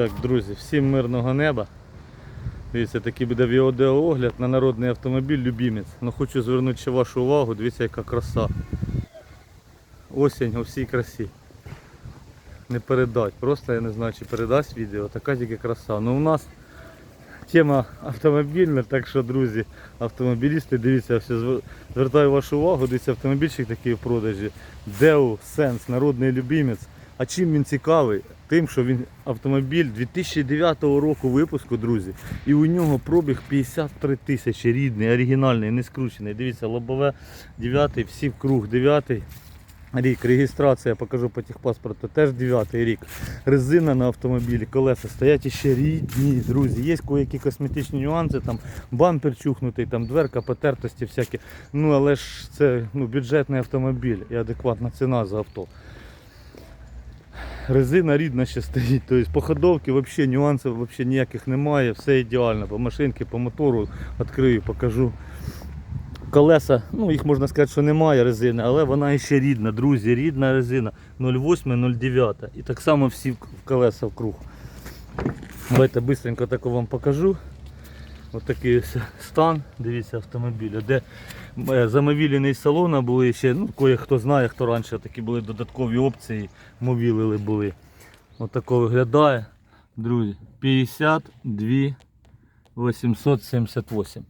Так, друзі, всім мирного неба. Дивіться, такий буде відеоогляд на народний автомобіль Любімець. Ну хочу звернути вашу увагу, дивіться яка краса. Осінь у всій красі. Не передать. Просто я не знаю, чи передасть відео, така тільки краса. Ну у нас тема автомобільна, так що, друзі, автомобілісти, дивіться, все звертаю вашу увагу, дивіться, автомобільчик такий в продажі. Deo Sense, народний любімець. А чим він цікавий? Тим, що він автомобіль 2009 року випуску, друзі. І у нього пробіг 53 тисячі, рідний, оригінальний, не скручений. Дивіться, лобове 9, всі в круг 9 рік. Реєстрація, покажу по техпаспорту, теж 9 рік. Резина на автомобілі, колеса стоять іще рідні, друзі. Є кое-які косметичні нюанси, там бампер чухнутий, там дверка, потертості всякі. Ну але ж це ну, бюджетний автомобіль і адекватна ціна за авто. Резина рідна ще стоїть, тобто по ходовці взагалі нюансів взагалі ніяких немає, все ідеально. По машинці, по мотору відкрию, покажу. Колеса, ну їх можна сказати, що немає резини, але вона ще рідна, друзі, рідна резина 0,8-0,9. І так само всі в колеса вкруг. Давайте швидко вам покажу. Ось такий стан, дивіться, автомобіля, де е, замовілений салона були ще, ну кое-хто знає, хто раніше такі були додаткові опції, мовілили були. Ось От виглядає, друзі, 52 878.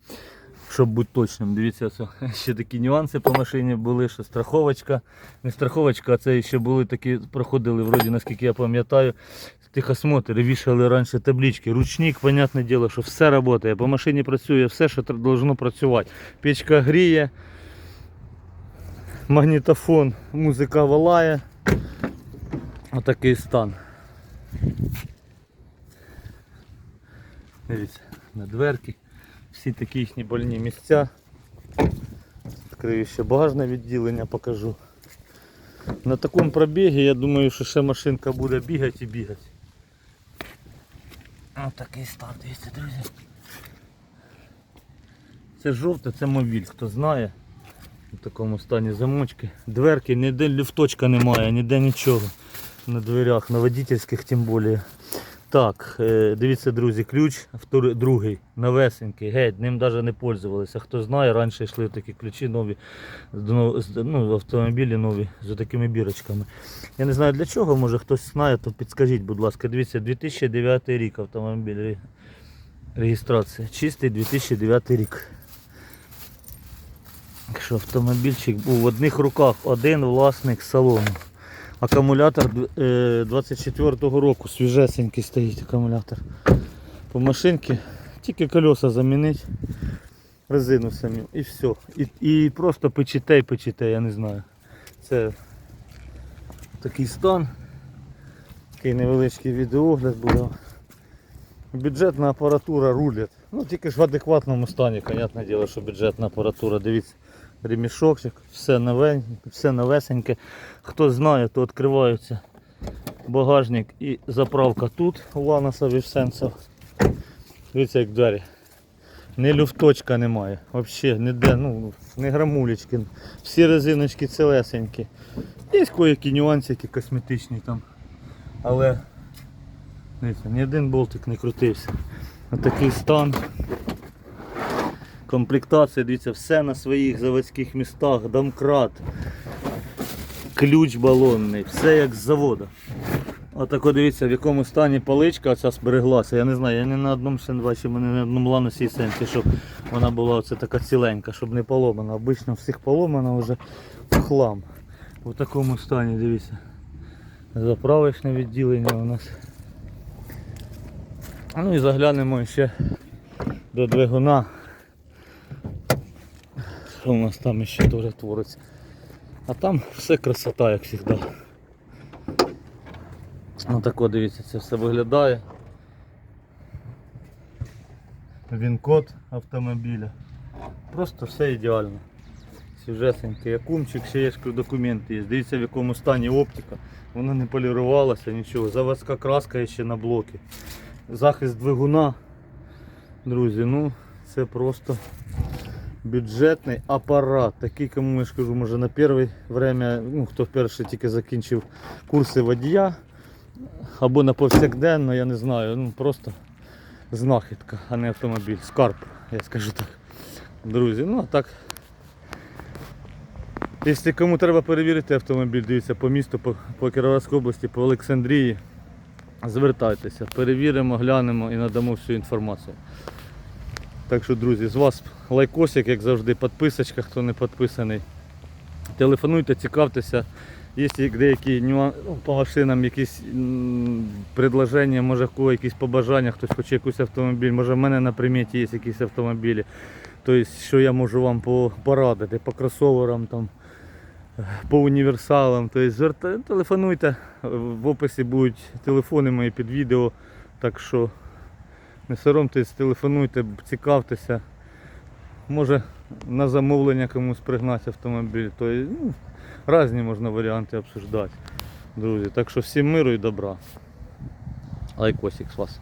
Щоб бути точним, дивіться, ще такі нюанси по машині були, що страховочка, не страховочка, а це ще були такі, проходили, вроді, наскільки я пам'ятаю, тихосмотри, вішали раніше таблички, ручник, понятне діло, що все працює, по машині працює все, що должно працювати. Печка гріє, магнітофон, музика валає. Отакий стан. Дивіться, на дверки, всі такі їхні больні місця. Відкрию ще багажне відділення, покажу. На такому пробігі я думаю, що ще машинка буде бігати і бігати. Ось такий стан, дивіться, друзі. Це жовте, це мобіль, хто знає. В такому стані замочки. Дверки, ніде люфточка немає, ніде нічого. На дверях, на водительських тим більше. Так, е, дивіться, друзі, ключ другий, новесенький, геть, ним навіть не пользувалися. Хто знає, раніше йшли такі ключі нові, ну, автомобілі нові з такими бірочками. Я не знаю для чого, може хтось знає, то підскажіть, будь ласка. Дивіться, 2009 рік автомобіль. Реєстрація. Чистий 2009 рік. Так що автомобільчик був в одних руках, один власник салону. Акумулятор е, 24-го року, свіжесенький стоїть акумулятор. По машинці тільки колеса замінити, резину самі і все. І, і просто печете і я не знаю. Це такий стан. Такий невеличкий відеогляд буде. Бюджетна апаратура рулять. Ну тільки ж в адекватному стані, понятне діло, що бюджетна апаратура. Дивіться, ремішочок, все нове, все новесеньке. Хто знає, то відкривається багажник і заправка тут у Ланаса Вівсенсов. Дивіться як двері. Ні люфточка немає. Взагалі ніде, ну, не грамулечки. Всі резиночки цілесенькі. Є кое-які нюансики косметичні там. Але дивіться, ні один болтик не крутився. Отакий стан. Комплектація, дивіться, все на своїх заводських містах, домкрат, ключ балонний, все як з заводу. Отако дивіться, в якому стані паличка оця збереглася. Я не знаю, я ні на одному не мене на одному ланусі сенсі, щоб вона була оце така ціленька, щоб не поломана. Обично всіх поломана вже в хлам. В такому стані, дивіться. Заправочне відділення у нас. Ну і заглянемо ще до двигуна. Що у нас там ще теж твориться. А там все красота, як завжди. Ну так от дивіться, це все виглядає. Він код автомобіля. Просто все ідеально. Свіжесенький акумчик, ще є документи є. Дивіться в якому стані оптика. Воно не полірувалося, нічого. Заводська краска ще на блокі. Захист двигуна. Друзі, ну це просто бюджетний апарат. Такий, кому я ж кажу, може на перше время, ну хто вперше тільки закінчив курси водія або на повсякденно, я не знаю, ну просто знахідка, а не автомобіль. Скарб, я скажу так. Друзі, ну а так. Якщо кому треба перевірити автомобіль, дивіться по місту, по, по Кіровоградській області, по Олександрії, звертайтеся, перевіримо, глянемо і надамо всю інформацію. Так що, друзі, з вас лайкосик, як завжди, підписочка, хто не підписаний. Телефонуйте, цікавтеся. Є деякі нюанси по машинам, якісь предложення, може кого якісь побажання, хтось хоче якийсь автомобіль, може в мене на приметі є якісь автомобілі. Тобто, що я можу вам порадити, по кросоверам, там, по універсалам. Тобто, телефонуйте, в описі будуть телефони мої під відео. Так що не соромтесь, телефонуйте, цікавтеся. Може на замовлення комусь пригнати автомобіль. то ну, різні можна варіанти обсуждати. Друзі, так що всім миру і добра. Лайкосик з вас.